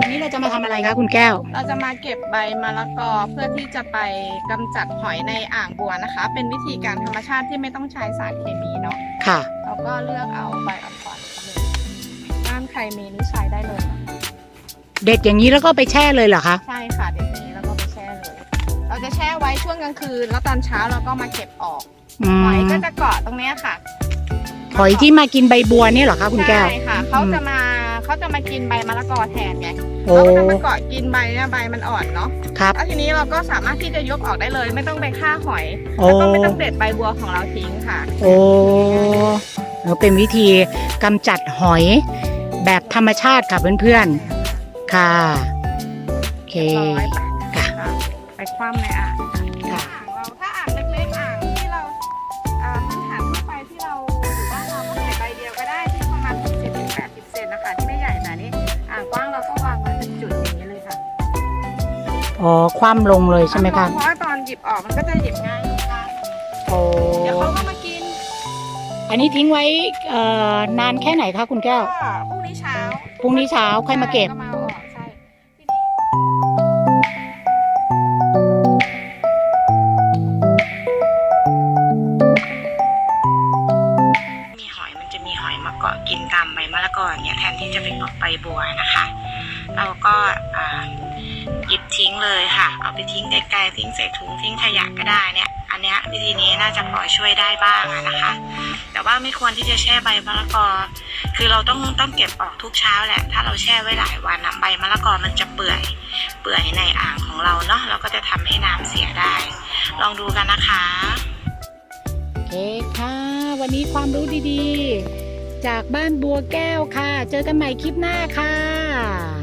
วันนี้เราจะมาทำอะไรคะคุณแก้ว เราจะมาเก็บใบมะละกอเพื่อที่จะไปกำจัดหอยในอ่างบัวนะคะ เป็นวิธีการธรรมชาติที่ไม่ต้องใช้สารเคมีเนาะค่ะ เราก็เลือกเอาใบอ่อนๆเลยบ้านใครมีนี่ใช้ได้เลยนะเด็ดอย่างนี้แล้วก็ไปแช่เลยเหรอคะใช่ค่ะเดี๋ยวนี้แล้วก็ไปแช่เลย เราจะแช่ไว้ช่วงกลางคืนแล้วตอนเช้าเราก็มาเก็บออก อืมหอยก็จะเกาะตรงเนี้ยค่ะ หอยที่มากินใบบัวเนี่ยเหรอคะคุณแก้ว ใช่ค่ะเขาจะมาเขาจะมากินใบมะละกอแทนไงโอ้ เขาก็จะมาเกาะกินใบเนี่ยใบมันอ่อนเนาะครับ แล้วทีนี้เราก็สามารถที่จะยกออกได้เลย ไม่ต้องไปฆ่าหอยโอ้แล้วก็ไม่ต้องเด็ดใบบัวของเราทิ้งค่ะ โอ้แล้วเป็นวิธีกำจัดหอยแบบธรรมชาติค่ะเพื่อนๆ ค่ะ โอเค ร้อยไปค่ะค่ะ ไปคว่ำในอ่าง อ๋อ คว่ำลงเลยใช่ไหมคะ เพราะว่าตอนหยิบออกมันก็จะหยิบง่ายค่ะโอ้ เดี๋ยวเขาก็มากินอันนี้ทิ้งไว้เอ่อนานแค่ไหนคะคุณแก้ว ก็พรุ่งนี้เช้าพรุ่งนี้เช้าค่อยมาเก็บก็มาเอาออกใช่ทีนี้มีหอยมันจะมีหอยมาเกาะกินตามใบมะละกออย่างเงี้ยแทนที่จะไปเกาะใบบัวนะคะ เราก็ ทิ้งไกลๆทิ้งใส่ถุงทิ้งขยะก็ได้เนี่ย อันเนี้ยวิธีนี้น่าจะพอช่วยได้บ้างนะคะ แต่ว่าไม่ควรที่จะแช่ใบมะละกอ คือเราต้องต้องเก็บออกทุกเช้าแหละ ถ้าเราแช่ไว้หลายวันนะใบมะละกอมันจะเปื่อย เปื่อยในอ่างของเราเนาะเราก็จะทำให้น้ำเสียได้ ลองดูกันนะคะโอเคค่ะวันนี้ความรู้ดีๆ จากบ้านบัวแก้วค่ะ เจอกันใหม่คลิปหน้าค่ะ